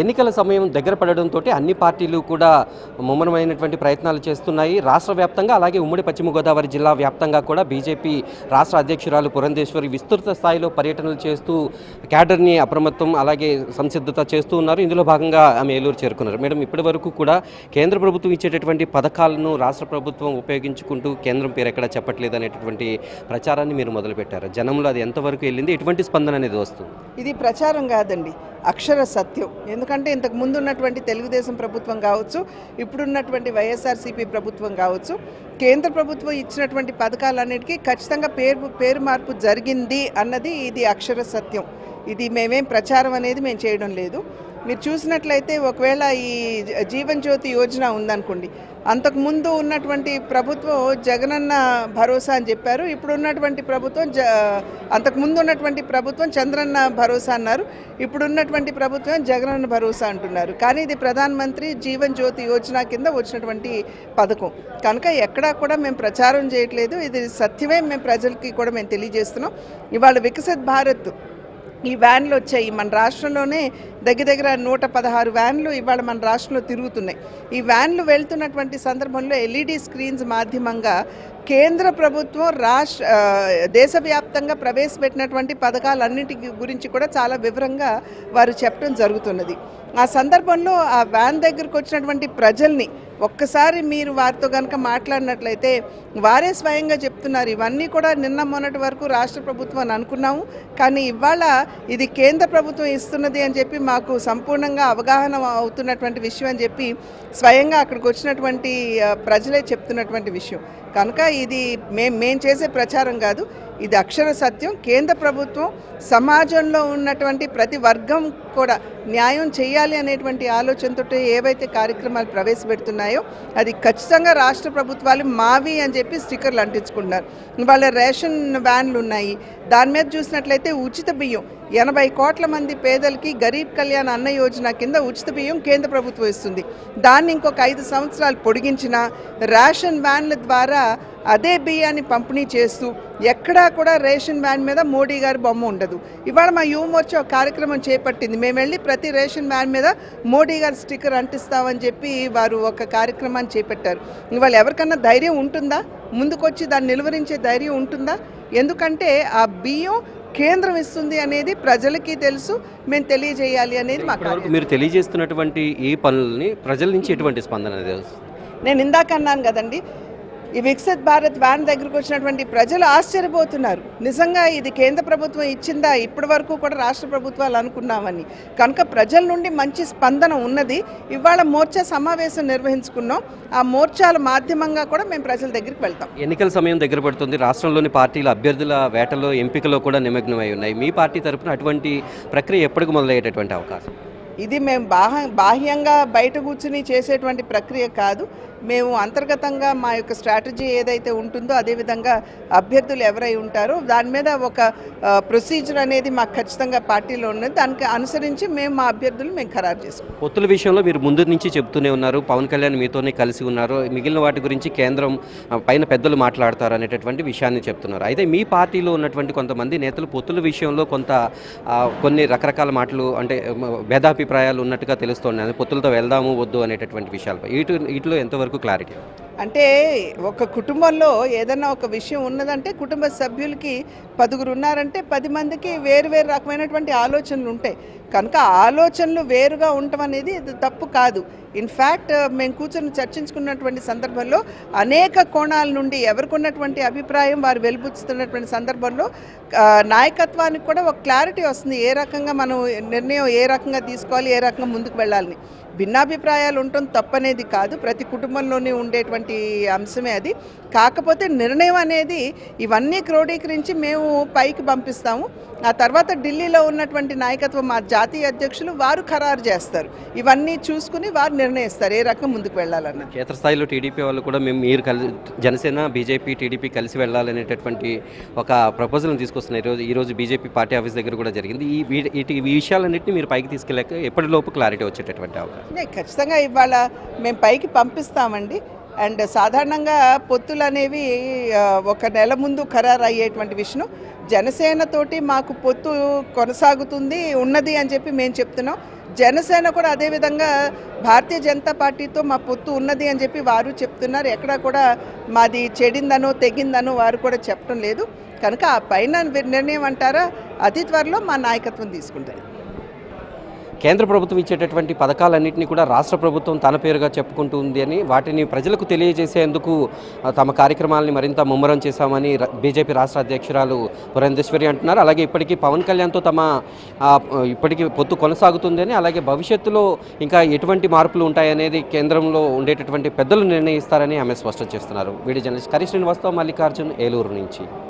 ఎన్నికల సమయం దగ్గర పడడంతో అన్ని పార్టీలు కూడా ముమ్మరమైనటువంటి ప్రయత్నాలు చేస్తున్నాయి. రాష్ట్ర వ్యాప్తంగా అలాగే ఉమ్మడి పశ్చిమ గోదావరి జిల్లా వ్యాప్తంగా కూడా బీజేపీ రాష్ట్ర అధ్యక్షురాలు పురంధేశ్వరి విస్తృత స్థాయిలో పర్యటనలు చేస్తూ క్యాడర్ని అప్రమత్తం అలాగే సంసిద్ధత చేస్తూ ఉన్నారు. ఇందులో భాగంగా ఆమె ఏలూరు చేరుకున్నారు. మేడం ఇప్పటి వరకు కూడా కేంద్ర ప్రభుత్వం ఇచ్చేటటువంటి పథకాలను రాష్ట్ర ప్రభుత్వం ఉపయోగించుకుంటూ కేంద్రం పేరు ఎక్కడ చెప్పట్లేదు అనేటటువంటి ప్రచారాన్ని మీరు మొదలుపెట్టారు. జనంలో అది ఎంతవరకు వెళ్ళింది? ఎటువంటి స్పందన అనేది వస్తుంది? ఇది ప్రచారం కాదండి అక్షర సత్యం. ఎందుకంటే ఇంతకు ముందు ఉన్నటువంటి తెలుగుదేశం ప్రభుత్వం కావచ్చు ఇప్పుడున్నటువంటి వైఎస్ఆర్సీపీ ప్రభుత్వం కావచ్చు కేంద్ర ప్రభుత్వం ఇచ్చినటువంటి పథకాలన్నిటికీ ఖచ్చితంగా పేరు పేరు మార్పు జరిగింది అన్నది ఇది అక్షర సత్యం. ఇది మేమేం ప్రచారం అనేది మేము చేయడం లేదు. మీరు చూసినట్లయితే ఒకవేళ ఈ జీవన్ జ్యోతి యోజన ఉందనుకోండి. అంతకుముందు ఉన్నటువంటి ప్రభుత్వం జగనన్న భరోసా అని చెప్పారు. ఇప్పుడు ఉన్నటువంటి ప్రభుత్వం జ అంతకుముందు ఉన్నటువంటి ప్రభుత్వం చంద్రన్న భరోసా అన్నారు. ఇప్పుడు ఉన్నటువంటి ప్రభుత్వం జగనన్న భరోసా అంటున్నారు. కానీ ఇది ప్రధానమంత్రి జీవన్ జ్యోతి యోజన కింద వచ్చినటువంటి పథకం. కనుక ఎక్కడా కూడా మేము ప్రచారం చేయట్లేదు. ఇది సత్యమే మేము ప్రజలకి కూడా మేము తెలియజేస్తున్నాం. ఇవాళ వికసిత్ భారత్ ఈ వ్యాన్లు వచ్చాయి. మన రాష్ట్రంలోనే దగ్గర దగ్గర నూట పదహారు వ్యాన్లు ఇవాళ మన రాష్ట్రంలో తిరుగుతున్నాయి. ఈ వ్యాన్లు వెళ్తున్నటువంటి సందర్భంలో ఎల్ఈడి స్క్రీన్స్ మాధ్యమంగా కేంద్ర ప్రభుత్వం రాష్ట్ర దేశవ్యాప్తంగా ప్రవేశపెట్టినటువంటి పథకాలన్నింటి గురించి కూడా చాలా వివరంగా వారు చెప్పడం జరుగుతున్నది. ఆ సందర్భంలో ఆ వ్యాన్ దగ్గరకు వచ్చినటువంటి ప్రజల్ని ఒక్కసారి మీరు వారితో కనుక మాట్లాడినట్లయితే వారే స్వయంగా చెప్తున్నారు. ఇవన్నీ కూడా నిన్న మొన్నటి వరకు రాష్ట్ర ప్రభుత్వం అని అనుకున్నాము. కానీ ఇవాళ ఇది కేంద్ర ప్రభుత్వం ఇస్తున్నది అని చెప్పి మా మాకు సంపూర్ణంగా అవగాహన అవుతున్నటువంటి విషయం అని చెప్పి స్వయంగా అక్కడికి వచ్చినటువంటి ప్రజలే చెప్తున్నటువంటి విషయం. కనుక ఇది మేం మేం చేసే ప్రచారం కాదు. ఇది అక్షర సత్యం. కేంద్ర ప్రభుత్వం సమాజంలో ఉన్నటువంటి ప్రతి వర్గం కూడా న్యాయం చేయాలి అనేటువంటి ఆలోచనతో ఏవైతే కార్యక్రమాలు ప్రవేశపెడుతున్నాయో అది ఖచ్చితంగా రాష్ట్ర ప్రభుత్వాలు మావి అని చెప్పి స్టిక్కర్లు అంటించుకుంటున్నారు. వాళ్ళ రేషన్ వ్యాన్లు ఉన్నాయి. దాని మీద చూసినట్లయితే ఉచిత బియ్యం. ఎనభై కోట్ల మంది పేదలకి గరీబ్ కళ్యాణ్ అన్న యోజన కింద ఉచిత బియ్యం కేంద్ర ప్రభుత్వం ఇస్తుంది. దాన్ని ఇంకొక ఐదు సంవత్సరాలు పొడిగించిన రేషన్ వ్యాన్ల ద్వారా అదే బియ్యాన్ని పంపిణీ చేస్తూ ఎక్కడా కూడా రేషన్ వ్యాన్ మీద మోడీ గారి బొమ్మ ఉండదు. ఇవాళ మా యువమోర్చా ఒక కార్యక్రమం చేపట్టింది. మేము వెళ్ళి ప్రతి రేషన్ వ్యాన్ మీద మోడీ గారి స్టిక్కర్ అంటిస్తామని చెప్పి వారు ఒక కార్యక్రమాన్ని చేపట్టారు. ఇవాళ ఎవరికన్నా ధైర్యం ఉంటుందా? ముందుకొచ్చి దాన్ని నిలువరించే ధైర్యం ఉంటుందా? ఎందుకంటే ఆ బియ్యం కేంద్రం ఇస్తుంది అనేది ప్రజలకి తెలుసు. మేము తెలియజేయాలి అనేది మా కార్యం. ఇప్పటివరకు మీరు తెలియజేస్తున్నటువంటి ఈ పనులని ప్రజల నుంచి ఎటువంటి స్పందన నేను ఇందాక అన్నాను కదండి ఈ వికసిత్ భారత్ వ్యాన్ దగ్గరకు వచ్చినటువంటి ప్రజలు ఆశ్చర్యపోతున్నారు. నిజంగా ఇది కేంద్ర ప్రభుత్వం ఇచ్చిందా? ఇప్పటి వరకు కూడా రాష్ట్ర ప్రభుత్వాలు అనుకున్నామని. కనుక ప్రజల నుండి మంచి స్పందన ఉన్నది. ఇవాళ మోర్చా సమావేశం నిర్వహించుకున్నాం. ఆ మోర్చాల మాధ్యమంగా కూడా మేము ప్రజల దగ్గరికి వెళ్తాం. ఎన్నికల సమయం దగ్గర పడుతుంది. రాష్ట్రంలోని పార్టీల అభ్యర్థుల వేటలో ఎంపికలో కూడా నిమగ్నమై ఉన్నాయి. మీ పార్టీ తరపున అటువంటి ప్రక్రియ ఎప్పటికి మొదలయ్యేటటువంటి అవకాశం? ఇది మేము బాహ బాహ్యంగా బయట కూర్చుని చేసేటువంటి ప్రక్రియ కాదు. మేము అంతర్గతంగా మా యొక్క స్ట్రాటజీ ఏదైతే ఉంటుందో అదేవిధంగా అభ్యర్థులు ఎవరై ఉంటారో దాని మీద ఒక ప్రొసీజర్ అనేది మాకు ఖచ్చితంగా పార్టీలో ఉన్నది. దానికి అనుసరించి మేము మా అభ్యర్థులు మేము ఖరారు చేసుకుంటాం పొత్తుల విషయంలో మీరు ముందు నుంచి చెప్తూనే ఉన్నారు. పవన్ కళ్యాణ్ మీతోనే కలిసి ఉన్నారు. మిగిలిన వాటి గురించి కేంద్రం పైన పెద్దలు మాట్లాడతారు అనేటటువంటి విషయాన్ని చెప్తున్నారు. అయితే మీ పార్టీలో ఉన్నటువంటి కొంతమంది నేతలు పొత్తుల విషయంలో కొంత కొన్ని రకరకాల మాటలు అంటే భేదాభిప్రాయాలు ఉన్నట్టుగా తెలుస్తోంది. పొత్తులతో వెళ్దాము వద్దు అనేటటువంటి విషయాలపై. ఇటు ఇట్లో ఎంతవరకు క్లారిటీ అంటే ఒక కుటుంబంలో ఏదైనా ఒక విషయం ఉన్నదంటే కుటుంబ సభ్యులకి పదుగురు ఉన్నారంటే పది మందికి వేరు వేరు రకమైనటువంటి ఆలోచనలు ఉంటాయి. కనుక ఆలోచనలు వేరుగా ఉండటం అనేది తప్పు కాదు. ఇన్ఫ్యాక్ట్ మేము కూర్చొని చర్చించుకున్నటువంటి సందర్భంలో అనేక కోణాల నుండి ఎవరికి ఉన్నటువంటి అభిప్రాయం వారు వెలుబుచ్చుతున్నటువంటి సందర్భంలో నాయకత్వానికి కూడా ఒక క్లారిటీ వస్తుంది. ఏ రకంగా మనం నిర్ణయం ఏ రకంగా తీసుకోవాలి ఏ రకంగా ముందుకు వెళ్ళాలని. భిన్నాభిప్రాయాలు ఉండటం తప్పనేది కాదు. ప్రతి కుటుంబంలోనే ఉండేటువంటి అంశమే అది. కాకపోతే నిర్ణయం అనేది ఇవన్నీ క్రోడీకరించి మేము పైకి పంపిస్తాము. ఆ తర్వాత ఢిల్లీలో ఉన్నటువంటి నాయకత్వం మా జాతీయ అధ్యక్షులు వారు ఖరారు చేస్తారు. ఇవన్నీ చూసుకుని వారు నిర్ణయిస్తారు ఏ రకం ముందుకు వెళ్ళాలన్నది క్షేత్రస్థాయిలో టీడీపీ వాళ్ళు కూడా మేము మీరు కలి జనసేన బీజేపీ టీడీపీ కలిసి వెళ్ళాలనేటటువంటి ఒక ప్రపోజల్ని తీసుకొస్తున్నారు. ఈరోజు ఈరోజు బీజేపీ పార్టీ ఆఫీస్ దగ్గర కూడా జరిగింది. ఈ వీ- ఈ విషయాలన్నింటినీ మీరు పైకి తీసుకెళ్ళాక ఎప్పటిలోపు క్లారిటీ వచ్చేటటువంటి అవకాశం? ఖచ్చితంగా ఇవాళ మేము పైకి పంపిస్తామండి. అండ్ సాధారణంగా పొత్తులు అనేవి ఒక నెల ముందు ఖరారు అయ్యేటువంటి విషయం జనసేనతోటి మాకు పొత్తు కొనసాగుతుంది ఉన్నది అని చెప్పి మేము చెప్తున్నాం. జనసేన కూడా అదేవిధంగా భారతీయ జనతా పార్టీతో మా పొత్తు ఉన్నది అని చెప్పి వారు చెప్తున్నారు. ఎక్కడా కూడా మాది చెడిందనో తెగిందనో వారు కూడా చెప్పడం లేదు. కనుక ఆ పైన నిర్ణయం అంటారా? అతి త్వరలో మా నాయకత్వం తీసుకుంటారు. కేంద్ర ప్రభుత్వం ఇచ్చేటటువంటి పథకాలన్నింటినీ కూడా రాష్ట్ర ప్రభుత్వం తన పేరుగా చెప్పుకుంటూ ఉంది అని వాటిని ప్రజలకు తెలియజేసేందుకు తమ కార్యక్రమాలని మరింత ముమ్మరం చేశామని బీజేపీ రాష్ట్ర అధ్యక్షురాలు పురంధేశ్వరి అంటున్నారు. అలాగే ఇప్పటికీ పవన్ కళ్యాణ్తో తమ ఇప్పటికీ పొత్తు కొనసాగుతుందని అలాగే భవిష్యత్తులో ఇంకా ఎటువంటి మార్పులు ఉంటాయనేది కేంద్రంలో ఉండేటటువంటి పెద్దలు నిర్ణయిస్తారని ఆమె స్పష్టం చేస్తున్నారు. వీడియో జర్నలిస్ట్ కరీ శ్రీనివాస్తో మల్లికార్జున్ ఏలూరు నుంచి.